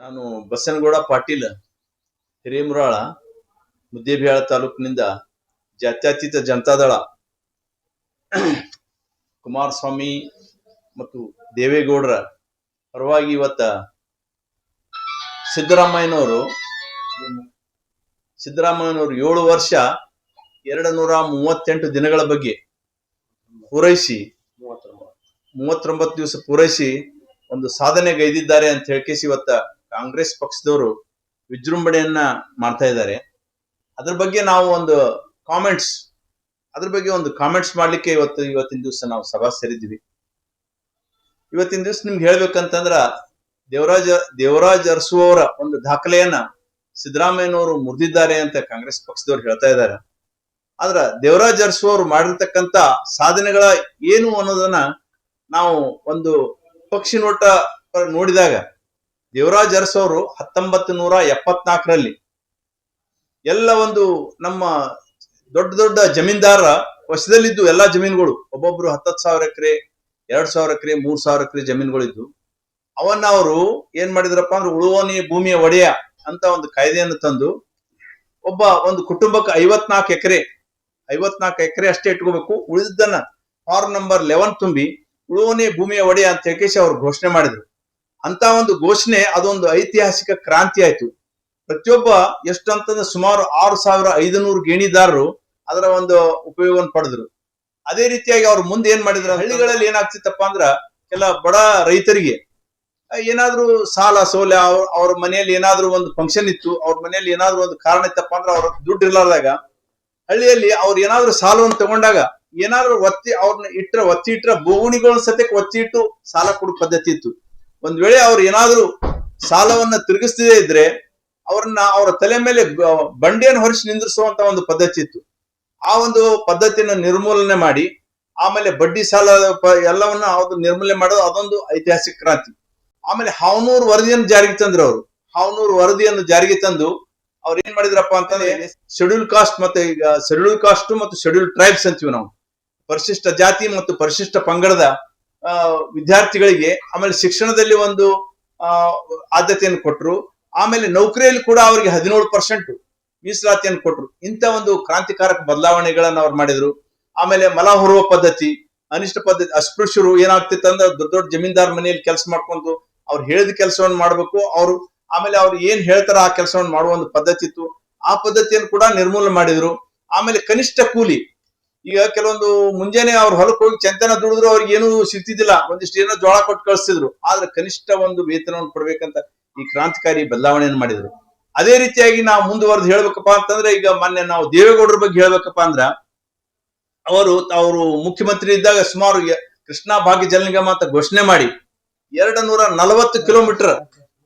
ನಾನು ಬಸನಗೌಡ ಪಾಟೀಲ್, ಹಿರೇಮುರಾಳ, ಮುದ್ದೇಬಿಹಾಳ ತಾಲೂಕಿನಿಂದ ಜಾತ್ಯತೀತ ಜನತಾದಳ, ಕುಮಾರಸ್ವಾಮಿ ಮತ್ತು ದೇವೇಗೌಡರ ಪರವಾಗಿ ಇವತ್ತ ಸಿದ್ದರಾಮಯ್ಯನವರು ಸಿದ್ದರಾಮಯ್ಯನವರು ಏಳು ವರ್ಷ ಎರಡು ನೂರ ಮೂವತ್ತೆಂಟು ದಿನಗಳ ಬಗ್ಗೆ ಪೂರೈಸಿ, ಮೂವತ್ತೊಂಬತ್ತು ದಿವಸ ಪೂರೈಸಿ ಒಂದು ಸಾಧನೆಗೈದಿದ್ದಾರೆ ಅಂತ ಹೇಳ್ಕೇಸಿ ಇವತ್ತ ಕಾಂಗ್ರೆಸ್ ಪಕ್ಷದವರು ವಿಜೃಂಭಣೆಯನ್ನ ಮಾಡ್ತಾ ಇದ್ದಾರೆ. ಅದ್ರ ಬಗ್ಗೆ ನಾವು ಒಂದು ಕಾಮೆಂಟ್ಸ್ ಅದ್ರ ಬಗ್ಗೆ ಒಂದು ಕಾಮೆಂಟ್ಸ್ ಮಾಡ್ಲಿಕ್ಕೆ ಇವತ್ತು, ಇವತ್ತಿನ ದಿವಸ ನಾವು ಸಭಾ ಸೇರಿದ್ವಿ ಇವತ್ತಿನ ದಿವಸ ನಿಮ್ಗೆ ಹೇಳ್ಬೇಕಂತಂದ್ರ ದೇವರಾಜ, ದೇವರಾಜ್ ಅರಸು ಅವರ ಒಂದು ದಾಖಲೆಯನ್ನ ಸಿದ್ದರಾಮಯ್ಯನವರು ಮುರಿದಿದ್ದಾರೆ ಅಂತ ಕಾಂಗ್ರೆಸ್ ಪಕ್ಷದವ್ರು ಹೇಳ್ತಾ ಇದ್ದಾರೆ. ಆದ್ರ ದೇವರಾಜ್ ಅರಸು ಅವರು ಮಾಡಿರ್ತಕ್ಕಂತ ಸಾಧನೆಗಳ ಏನು ಅನ್ನೋದನ್ನ ನಾವು ಒಂದು ಪಕ್ಷಿ ನೋಟ ನೋಡಿದಾಗ ದೇವರಾಜ್ ಅರಸ್ ಅವರು ಹತ್ತೊಂಬತ್ತು ನೂರ ಎಪ್ಪತ್ನಾಲ್ಕರಲ್ಲಿ ಎಲ್ಲ ಒಂದು ನಮ್ಮ ದೊಡ್ಡ ದೊಡ್ಡ ಜಮೀನ್ದಾರ ವಶದಲ್ಲಿದ್ದು ಎಲ್ಲಾ ಜಮೀನುಗಳು, ಒಬ್ಬೊಬ್ರು ಹತ್ತತ್ತು ಸಾವಿರ ಎಕರೆ, ಎರಡ್ ಸಾವಿರ ಎಕರೆ, ಮೂರ್ ಸಾವಿರ ಎಕರೆ ಜಮೀನುಗಳಿದ್ದು, ಅವನ್ನ ಅವರು ಏನ್ ಮಾಡಿದ್ರಪ್ಪ ಅಂದ್ರೆ ಉಳುವನಿ ಭೂಮಿಯ ಒಡೆಯ ಅಂತ ಒಂದು ಕಾಯ್ದೆಯನ್ನು ತಂದು, ಒಬ್ಬ ಒಂದು ಕುಟುಂಬಕ್ಕೆ ಐವತ್ನಾಲ್ಕು ಎಕರೆ ಐವತ್ನಾಲ್ಕು ಎಕರೆ ಅಷ್ಟೇ ಇಟ್ಕೋಬೇಕು ಉಳಿದನ್ನ ಫಾರ್ಮ್ ನಂಬರ್ ಲೆವೆನ್ ತುಂಬಿ ಉಳುವನಿ ಭೂಮಿಯ ಒಡೆಯ ಅಂತ ಹೇಳಿ ಅವ್ರು ಘೋಷಣೆ ಮಾಡಿದ್ರು. ಅಂತ ಒಂದು ಘೋಷಣೆ, ಅದೊಂದು ಐತಿಹಾಸಿಕ ಕ್ರಾಂತಿ ಆಯ್ತು. ಪ್ರತಿಯೊಬ್ಬ ಎಷ್ಟು ಅಂತಂದ್ರೆ ಸುಮಾರು ಆರು ಸಾವಿರ ಐದುನೂರು ಗೇಣಿದಾರರು ಅದರ ಒಂದು ಉಪಯೋಗವನ್ನು ಪಡೆದ್ರು. ಅದೇ ರೀತಿಯಾಗಿ ಅವ್ರು ಮುಂದೆ ಏನ್ ಮಾಡಿದ್ರು ಹಳ್ಳಿಗಳಲ್ಲಿ ಏನಾಗ್ತಿತ್ತಪ್ಪ ಅಂದ್ರ ಕೆಲ ಬಡ ರೈತರಿಗೆ ಏನಾದ್ರೂ ಸಾಲ ಸೋಲ ಅವ್ರ ಅವ್ರ ಮನೆಯಲ್ಲಿ ಏನಾದ್ರೂ ಒಂದು ಫಂಕ್ಷನ್ ಇತ್ತು, ಅವ್ರ ಮನೆಯಲ್ಲಿ ಏನಾದ್ರೂ ಒಂದು ಕಾರಣ ಇತ್ತಪ್ಪ ಅಂದ್ರೆ ಅವ್ರ ದುಡ್ಡು ಇರ್ಲಾರ್ದಾಗ, ಹಳ್ಳಿಯಲ್ಲಿ ಅವ್ರು ಏನಾದ್ರೂ ಸಾಲವನ್ನು ತಗೊಂಡಾಗ ಏನಾದ್ರೂ ಒತ್ತಿ ಅವ್ರನ್ನ ಇಟ್ರ, ಒತ್ತಿ ಇಟ್ರ ಬೋಗುಣಿಗಳ ಸತ್ಯಕ್ಕೆ ಒತ್ತಿ ಇಟ್ಟು ಸಾಲ ಕೊಡೋ ಪದ್ಧತಿ ಇತ್ತು. ಒಂದ್ ವೇಳೆ ಅವ್ರು ಏನಾದ್ರೂ ಸಾಲವನ್ನ ತಿರುಗಿಸದೇ ಇದ್ರೆ ಅವ್ರನ್ನ ಅವರ ತಲೆ ಮೇಲೆ ಬಂಡಿಯನ್ನು ಹೊರಿಸಿ ನಿಂದಿರಿಸುವಂತ ಒಂದು ಪದ್ಧತಿ ಇತ್ತು. ಆ ಒಂದು ಪದ್ಧತಿಯನ್ನ ನಿರ್ಮೂಲನೆ ಮಾಡಿ ಆಮೇಲೆ ಬಡ್ಡಿ ಸಾಲ ಎಲ್ಲವನ್ನ ಅದು ನಿರ್ಮೂಲನೆ ಮಾಡೋದು ಅದೊಂದು ಐತಿಹಾಸಿಕ ಕ್ರಾಂತಿ. ಆಮೇಲೆ ಹಾವನೂರು ವರದಿಯನ್ನು ಜಾರಿಗೆ ತಂದ್ರು ಅವರು. ಹಾವನೂರು ವರದಿಯನ್ನು ಜಾರಿಗೆ ತಂದು ಅವ್ರು ಏನ್ ಮಾಡಿದ್ರಪ್ಪ ಅಂತಂದ್ರೆ ಶೆಡ್ಯೂಲ್ ಕಾಸ್ಟ್ ಮತ್ತೆ ಈಗ ಶೆಡ್ಯೂಲ್ ಕಾಸ್ಟ್ ಮತ್ತು ಶೆಡ್ಯೂಲ್ ಟ್ರೈಬ್ಸ್ ಅಂತೀವಿ ನಾವು. ಪರಿಶಿಷ್ಟ ಜಾತಿ ಮತ್ತು ಪರಿಶಿಷ್ಟ ಪಂಗಡದ ವಿದ್ಯಾರ್ಥಿಗಳಿಗೆ ಆಮೇಲೆ ಶಿಕ್ಷಣದಲ್ಲಿ ಒಂದು ಆದ್ಯತೆಯನ್ನು ಕೊಟ್ಟರು ಆಮೇಲೆ ನೌಕರಿಯಲ್ಲಿ ಕೂಡ ಅವರಿಗೆ ಹದಿನೇಳು ಪರ್ಸೆಂಟ್ ಮೀಸಲಾತಿಯನ್ನು ಕೊಟ್ಟರು ಇಂಥ ಒಂದು ಕ್ರಾಂತಿಕಾರಕ ಬದಲಾವಣೆಗಳನ್ನು ಅವ್ರು ಮಾಡಿದ್ರು. ಆಮೇಲೆ ಮಲ ಹೊರುವ ಪದ್ಧತಿ, ಅನಿಷ್ಟ ಪದ್ಧತಿ, ಅಸ್ಪೃಶ್ಯರು ಏನಾಗ್ತಿತ್ತು ಅಂದ್ರೆ ದೊಡ್ಡ ದೊಡ್ಡ ಜಮೀನ್ದಾರ್ ಮನೆಯಲ್ಲಿ ಕೆಲಸ ಮಾಡ್ಕೊಂಡು ಅವ್ರು ಹೇಳಿದ ಕೆಲಸವನ್ನು ಮಾಡಬೇಕು. ಅವರು ಆಮೇಲೆ ಅವ್ರು ಏನ್ ಹೇಳ್ತಾರ ಆ ಕೆಲಸವನ್ನು ಮಾಡುವ ಒಂದು ಪದ್ಧತಿ ಇತ್ತು. ಆ ಪದ್ಧತಿಯನ್ನು ಕೂಡ ನಿರ್ಮೂಲನೆ ಮಾಡಿದ್ರು. ಆಮೇಲೆ ಕನಿಷ್ಠ ಕೂಲಿ ಈಗ ಕೆಲವೊಂದು ಮುಂಜಾನೆ ಅವ್ರ ಹೊಲಕ್ಕೆ ಹೋಗಿ ಚಂತನ ದುಡಿದ್ರು ಅವ್ರಿಗೆ ಏನು ಸಿಗ್ತಿದ್ದಿಲ್ಲ. ಒಂದಿಷ್ಟು ಏನೋ ಜೋಳ ಕೊಟ್ಟು ಕಳಿಸ್ತಿದ್ರು. ಆದ್ರೆ ಕನಿಷ್ಠ ಒಂದು ವೇತನವನ್ನು ಕೊಡ್ಬೇಕಂತ ಈ ಕ್ರಾಂತಿಕಾರಿ ಬದಲಾವಣೆಯನ್ನು ಮಾಡಿದ್ರು. ಅದೇ ರೀತಿಯಾಗಿ ನಾವು ಮುಂದುವರೆದು ಹೇಳ್ಬೇಕಪ್ಪ ಅಂತಂದ್ರೆ ಈಗ ಮೊನ್ನೆ ನಾವು ದೇವೇಗೌಡರ ಬಗ್ಗೆ ಹೇಳ್ಬೇಕಪ್ಪ ಅಂದ್ರ, ಅವರು ಅವರು ಮುಖ್ಯಮಂತ್ರಿ ಇದ್ದಾಗ ಸುಮಾರು ಕೃಷ್ಣಾ ಭಾಗ್ಯ ಜಲ ನಿಗಮ ಅಂತ ಘೋಷಣೆ ಮಾಡಿ ಎರಡು ನೂರ ನಲವತ್ತು ಕಿಲೋಮೀಟರ್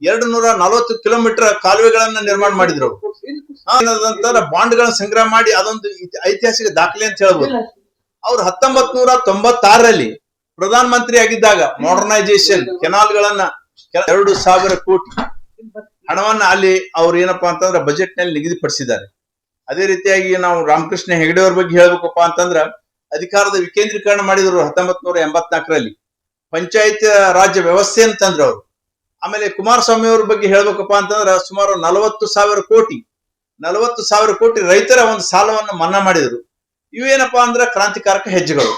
ಎರಡು ನೂರ ನಲವತ್ತು ಕಿಲೋಮೀಟರ್ ಕಾಲುವೆಗಳನ್ನ ನಿರ್ಮಾಣ ಮಾಡಿದ್ರು. ಬಾಂಡ್ಗಳನ್ನ ಸಂಗ್ರಹ ಮಾಡಿ ಅದೊಂದು ಐತಿಹಾಸಿಕ ದಾಖಲೆ ಅಂತ ಹೇಳ್ಬೋದು. ಅವ್ರು ಹತ್ತೊಂಬತ್ ನೂರ ತೊಂಬತ್ತಾರರಲ್ಲಿ ಪ್ರಧಾನ ಮಂತ್ರಿ ಆಗಿದ್ದಾಗ ಮಾಡರ್ನೈಸೇಷನ್ ಕೆನಾಲ್ಗಳನ್ನ ಎರಡು ಸಾವಿರ ಕೋಟಿ ಹಣವನ್ನ ಅಲ್ಲಿ ಅವ್ರು ಏನಪ್ಪಾ ಅಂತಂದ್ರೆ ಬಜೆಟ್ನಲ್ಲಿ ನಿಗದಿಪಡಿಸಿದ್ದಾರೆ. ಅದೇ ರೀತಿಯಾಗಿ ನಾವು ರಾಮಕೃಷ್ಣ ಹೆಗಡೆ ಅವ್ರ ಬಗ್ಗೆ ಹೇಳ್ಬೇಕಪ್ಪ ಅಂತಂದ್ರ ಅಧಿಕಾರದ ವಿಕೇಂದ್ರೀಕರಣ ಮಾಡಿದ್ರು ಹತ್ತೊಂಬತ್ ನೂರ ಎಂಬತ್ನಾಲ್ಕರಲ್ಲಿ. ಪಂಚಾಯತ್ ರಾಜ್ಯ ವ್ಯವಸ್ಥೆ ಅಂತಂದ್ರೆ ಅವರು. ಆಮೇಲೆ ಕುಮಾರಸ್ವಾಮಿ ಅವ್ರ ಬಗ್ಗೆ ಹೇಳ್ಬೇಕಪ್ಪ ಅಂತಂದ್ರ ಸುಮಾರು ನಲವತ್ತು ಸಾವಿರ ಕೋಟಿ, ನಲವತ್ತು ಸಾವಿರ ಕೋಟಿ ರೈತರ ಒಂದು ಸಾಲವನ್ನು ಮನ್ನಾ ಮಾಡಿದ್ರು. ಇವೇನಪ್ಪಾ ಅಂದ್ರೆ ಕ್ರಾಂತಿಕಾರಕ ಹೆಜ್ಜೆಗಳು.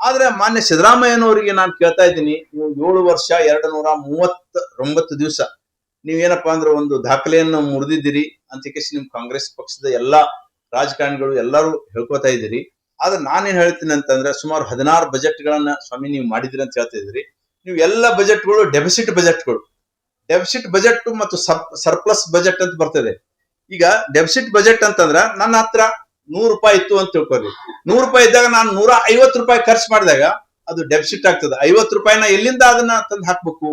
ಆದ್ರೆ ಮಾನ್ಯ ಸಿದ್ದರಾಮಯ್ಯನವರಿಗೆ ನಾನು ಕೇಳ್ತಾ ಇದ್ದೀನಿ, ನೀವು ಏಳು ವರ್ಷ ಎರಡು ನೂರ ಮೂವತ್ತ ಒಂಬತ್ತು ದಿವಸ ನೀವೇನಪ್ಪಾ ಅಂದ್ರೆ ಒಂದು ದಾಖಲೆಯನ್ನು ಮುರಿದಿದ್ದೀರಿ ಅಂತ ಕೇಸಿ ನಿಮ್ ಕಾಂಗ್ರೆಸ್ ಪಕ್ಷದ ಎಲ್ಲಾ ರಾಜಕಾರಣಿಗಳು ಎಲ್ಲರೂ ಹೇಳ್ಕೊತಾ ಇದ್ದೀರಿ. ಆದ್ರೆ ನಾನೇನ್ ಹೇಳ್ತೀನಿ ಅಂತಂದ್ರೆ ಸುಮಾರು ಹದಿನಾರು ಬಜೆಟ್ ಗಳನ್ನ ಸ್ವಾಮಿ ನೀವು ಮಾಡಿದಿರಿ ಅಂತ ಹೇಳ್ತಾ ಇದ್ರಿ ನೀವು ಎಲ್ಲ ಬಜೆಟ್ಗಳು ಡೆಬಿಸಿಟ್ ಬಜೆಟ್ಗಳು. ಡೆಬಿಸಿಟ್ ಬಜೆಟ್ ಮತ್ತು ಸರ್ಪ್ಲಸ್ ಬಜೆಟ್ ಅಂತ ಬರ್ತದೆ. ಈಗ ಡೆಫಿಸಿಟ್ ಬಜೆಟ್ ಅಂತಂದ್ರ ನನ್ನ ಹತ್ರ ನೂರು ರೂಪಾಯಿ ಇತ್ತು ಅಂತ ತಿಳ್ಕೊಳ್ಳಿ ನೂರು ರೂಪಾಯಿ ಇದ್ದಾಗ ನಾನು ನೂರ ಐವತ್ತು ರೂಪಾಯಿ ಖರ್ಚು ಮಾಡಿದಾಗ ಅದು ಡೆಫಿಸಿಟ್ ಆಗ್ತದೆ. ಐವತ್ತು ರೂಪಾಯಿನ ಎಲ್ಲಿಂದ ಅದನ್ನ ತಂದು ಹಾಕ್ಬೇಕು?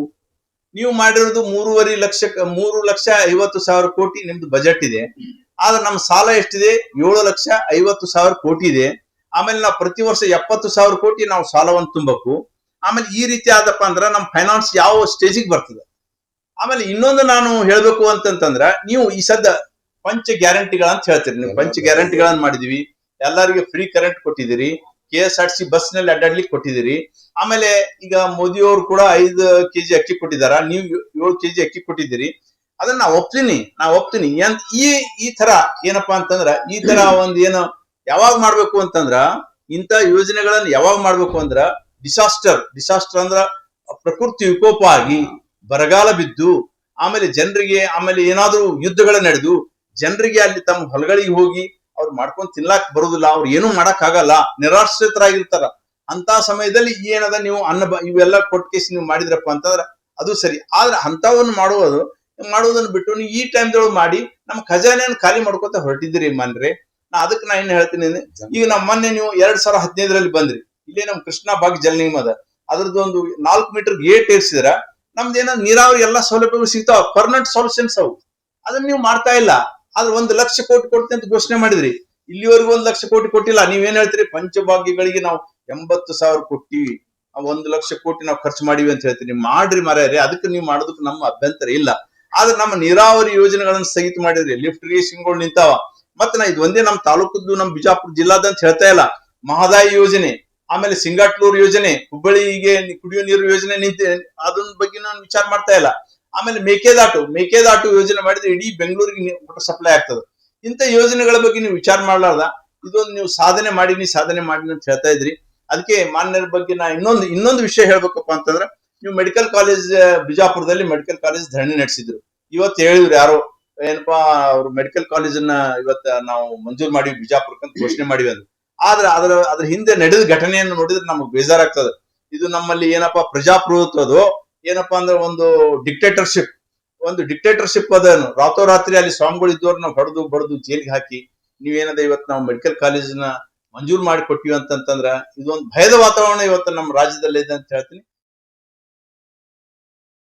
ನೀವು ಮಾಡಿರೋದು ಮೂರುವರೆ ಲಕ್ಷ ಮೂರು ಲಕ್ಷ ಐವತ್ತು ಸಾವಿರ ಕೋಟಿ ನಿಮ್ದು ಬಜೆಟ್ ಇದೆ. ಆದ್ರೆ ನಮ್ಮ ಸಾಲ ಎಷ್ಟಿದೆ? ಏಳು ಲಕ್ಷ ಐವತ್ತು ಸಾವಿರ ಕೋಟಿ ಇದೆ. ಆಮೇಲೆ ನಾವು ಪ್ರತಿ ವರ್ಷ ಎಪ್ಪತ್ತು ಸಾವಿರ ಕೋಟಿ ನಾವು ಸಾಲವನ್ನು ತುಂಬಬೇಕು. ಆಮೇಲೆ ಈ ರೀತಿ ಆದಪ್ಪ ಅಂದ್ರೆ ನಮ್ಮ ಫೈನಾನ್ಸ್ ಯಾವ ಸ್ಟೇಜಿಗೆ ಬರ್ತದೆ? ಆಮೇಲೆ ಇನ್ನೊಂದು ನಾನು ಹೇಳ್ಬೇಕು ಅಂತಂತಂದ್ರ, ನೀವು ಈ ಸದ್ದ ಪಂಚ ಗ್ಯಾರಂಟಿಗಳಂತ ಹೇಳ್ತೀರಿ. ನೀವು ಪಂಚ ಗ್ಯಾರಂಟಿಗಳನ್ನ ಮಾಡಿದೀವಿ. ಎಲ್ಲರಿಗೆ ಫ್ರೀ ಕರೆಂಟ್ ಕೊಟ್ಟಿದ್ದೀರಿ. ಕೆ ಎಸ್ ಆರ್ ಸಿ ಬಸ್ನಲ್ಲಿ ಅಡ್ಡಾಡ್ಲಿಕ್ಕೆ ಕೊಟ್ಟಿದ್ದೀರಿ. ಆಮೇಲೆ ಈಗ ಮೋದಿ ಅವರು ಕೂಡ ಐದು ಕೆಜಿ ಅಕ್ಕಿ ಕೊಟ್ಟಿದಾರ ನೀವು ಏಳು ಕೆಜಿ ಅಕ್ಕಿ ಕೊಟ್ಟಿದ್ದೀರಿ. ಅದನ್ನ ನಾ ಒಪ್ತೀನಿ. ನಾ ಒಪ್ತೀನಿ. ಈ ಈ ತರ ಏನಪ್ಪಾ ಅಂತಂದ್ರ, ಈ ತರ ಒಂದ್ ಏನು ಯಾವಾಗ ಮಾಡ್ಬೇಕು ಅಂತಂದ್ರ ಇಂತ ಯೋಜನೆಗಳನ್ನ ಯಾವಾಗ ಮಾಡ್ಬೇಕು ಅಂದ್ರ ಡಿಸಾಸ್ಟರ್ ಡಿಸಾಸ್ಟರ್ ಅಂದ್ರ ಪ್ರಕೃತಿ ವಿಕೋಪ ಆಗಿ ಬರಗಾಲ ಬಿದ್ದು, ಆಮೇಲೆ ಜನರಿಗೆ, ಆಮೇಲೆ ಏನಾದ್ರೂ ಯುದ್ಧಗಳ ನಡೆದು, ಜನರಿಗೆ ಅಲ್ಲಿ ತಮ್ಮ ಹೊಲಗಳಿಗೆ ಹೋಗಿ ಅವ್ರು ಮಾಡ್ಕೊಂಡು ತಿನ್ಲಾಕ್ ಬರೋದಿಲ್ಲ, ಅವ್ರು ಏನು ಮಾಡಕ್ ಆಗಲ್ಲ ನಿರಾಶ್ರಿತರಾಗಿರ್ತಾರ. ಅಂತ ಸಮಯದಲ್ಲಿ ಏನದ ನೀವು ಅನ್ನ ಇವೆಲ್ಲ ಕೊಟ್ಕೇಸಿ ನೀವು ಮಾಡಿದ್ರಪ್ಪ ಅಂತಂದ್ರೆ ಅದು ಸರಿ. ಆದ್ರೆ ಅಂತವನ್ನ ಮಾಡುವುದು, ಮಾಡುವುದನ್ನ ಬಿಟ್ಟು ನೀವು ಈ ಟೈಮ್ದೊಳಗೆ ಮಾಡಿ, ನಮ್ಮ ಖಜಾನೆಯನ್ನು ಖಾಲಿ ಮಾಡ್ಕೊತ ಹೊರಟಿದ್ದೀರಿ ಮನ್ರಿ. ನಾ ಅದಕ್ಕೆ ನಾ ಏನ್ ಹೇಳ್ತೀನಿ ಈಗ ನಮ್ಮ ಮೊನ್ನೆ ನೀವು ಎರಡ್ ಸಾವಿರ ಹದಿನೈದರಲ್ಲಿ ಬಂದ್ರಿ. ಇಲ್ಲೇ ನಮ್ ಕೃಷ್ಣ ಬಾಗ್ ಜಲ್ ನಿಗಮ ಅದ ಅದ್ರದ್ದು ಒಂದು ನಾಲ್ಕು ಮೀಟರ್ ಗೇಟ್ ಏರ್ಸಿದ್ರ ನಮ್ದು ನೀರಾವರಿ ಎಲ್ಲಾ ಸೌಲಭ್ಯಗಳು ಸಿಗ್ತಾವ ಪರ್ಮನೆಂಟ್ ಸೊಲ್ಯೂಷನ್ಸ್ ಅವು. ಅದನ್ನ ನೀವು ಮಾಡ್ತಾ ಇಲ್ಲ. ಆದ್ರೆ ಒಂದು ಲಕ್ಷ ಕೋಟಿ ಕೊಡ್ತೀನಿ ಅಂತ ಘೋಷಣೆ ಮಾಡಿದ್ರಿ. ಇಲ್ಲಿವರೆಗೂ ಒಂದು ಲಕ್ಷ ಕೋಟಿ ಕೊಟ್ಟಿಲ್ಲ. ನೀವೇನ್ ಹೇಳ್ತೀರಿ? ಪಂಚಭಾಗ್ಯಗಳಿಗೆ ನಾವು ಎಂಬತ್ತು ಸಾವಿರ ಕೊಟ್ಟಿವಿ. ಒಂದು ಲಕ್ಷ ಕೋಟಿ ನಾವು ಖರ್ಚು ಮಾಡಿವಿ ಅಂತ ಹೇಳ್ತೀರಿ. ಮಾಡ್ರಿ ಮರ್ಯಾರೆ. ಅದಕ್ಕೆ ನೀವು ಮಾಡೋದಕ್ಕೆ ನಮ್ಮ ಅಭ್ಯಂತರ ಇಲ್ಲ. ಆದ್ರೆ ನಮ್ಮ ನೀರಾವರಿ ಯೋಜನೆಗಳನ್ನ ಸ್ಥಗಿತ ಮಾಡಿದ್ರಿ. ಲಿಫ್ಟ್ ಇರಿಗೇಷನ್ಗಳು ನಿಂತಾವ. ಮತ್ತೆ ನಾ ಇದು ಒಂದೇ ನಮ್ಮ ತಾಲೂಕದ್ದು ನಮ್ಮ ಬಿಜಾಪುರ ಜಿಲ್ಲಾದ ಅಂತ ಹೇಳ್ತಾ ಇಲ್ಲ. ಮಹದಾಯಿ ಯೋಜನೆ. ಆಮೇಲೆ ಸಿಂಗಾಟ್ಲೂರ್ ಯೋಜನೆ, ಹುಬ್ಬಳ್ಳಿಗೆ ಕುಡಿಯೋ ನೀರು ಯೋಜನೆ ನಿಂತ ಅದನ್ನ ಬಗ್ಗೆ ನಾನು ವಿಚಾರ ಮಾಡ್ತಾ ಇಲ್ಲ. ಆಮೇಲೆ ಮೇಕೆದಾಟು ಮೇಕೆದಾಟು ಯೋಜನೆ ಮಾಡಿದ್ರೆ ಇಡೀ ಬೆಂಗಳೂರಿಗೆ ಸಪ್ಲೈ ಆಗ್ತದೆ. ಇಂಥ ಯೋಜನೆಗಳ ಬಗ್ಗೆ ನೀವು ವಿಚಾರ ಮಾಡಲಾರ್ದ? ಇದೊಂದು ನೀವು ಸಾಧನೆ ಮಾಡಿನಿ ಸಾಧನೆ ಮಾಡಿನಿ ಅಂತ ಹೇಳ್ತಾ ಇದ್ರಿ. ಅದಕ್ಕೆ ಮಾನ್ಯರ ಬಗ್ಗೆ ನಾ ಇನ್ನೊಂದು ಇನ್ನೊಂದು ವಿಷಯ ಹೇಳ್ಬೇಕಪ್ಪ ಅಂತಂದ್ರೆ, ನೀವು ಮೆಡಿಕಲ್ ಕಾಲೇಜ್ ಬಿಜಾಪುರದಲ್ಲಿ ಮೆಡಿಕಲ್ ಕಾಲೇಜ್ ಧರಣಿ ನಡೆಸಿದ್ರು. ಇವತ್ತು ಹೇಳಿದ್ರು ಯಾರು, ಏನಪ್ಪಾ, ಅವ್ರು ಮೆಡಿಕಲ್ ಕಾಲೇಜನ್ನ ಇವತ್ತ ನಾವು ಮಂಜೂರು ಮಾಡಿವಿ ಬಿಜಾಪುರಕ್ಕೆ ಅಂತ ಘೋಷಣೆ ಮಾಡಿವಿ ಅಂತ. ಆದ್ರೆ ಅದರ, ಅದ್ರ ಹಿಂದೆ ನಡೆದ ಘಟನೆಯನ್ನು ನೋಡಿದ್ರೆ ನಮಗೆ ಬೇಜಾರಾಗ್ತದೆ. ಇದು ನಮ್ಮಲ್ಲಿ ಏನಪ್ಪಾ ಪ್ರಜಾಪ್ರಭುತ್ವದು ಏನಪ್ಪಾ ಅಂದ್ರೆ ಒಂದು ಡಿಕ್ಟೇಟರ್ಶಿಪ್ ಒಂದು ಡಿಕ್ಟೇಟರ್ಶಿಪ್ ಅದನ್ನು ರಾತ್ರೋರಾತ್ರಿ ಅಲ್ಲಿ ಸ್ವಾಮಿಗಳು ಇದ್ದವ್ರನ್ನ ಹೊಡೆದು, ಬಡದು ಜೈಲಿಗೆ ಹಾಕಿ, ನೀವೇನದ ಇವತ್ತು ನಾವು ಮೆಡಿಕಲ್ ಕಾಲೇಜನ್ನ ಮಂಜೂರು ಮಾಡಿ ಕೊಟ್ಟಿವಿ ಅಂತಂತಂದ್ರ, ಇದೊಂದು ಭಯದ ವಾತಾವರಣ ಇವತ್ತು ನಮ್ಮ ರಾಜ್ಯದಲ್ಲಿ ಇದೆ ಅಂತ ಹೇಳ್ತೀನಿ.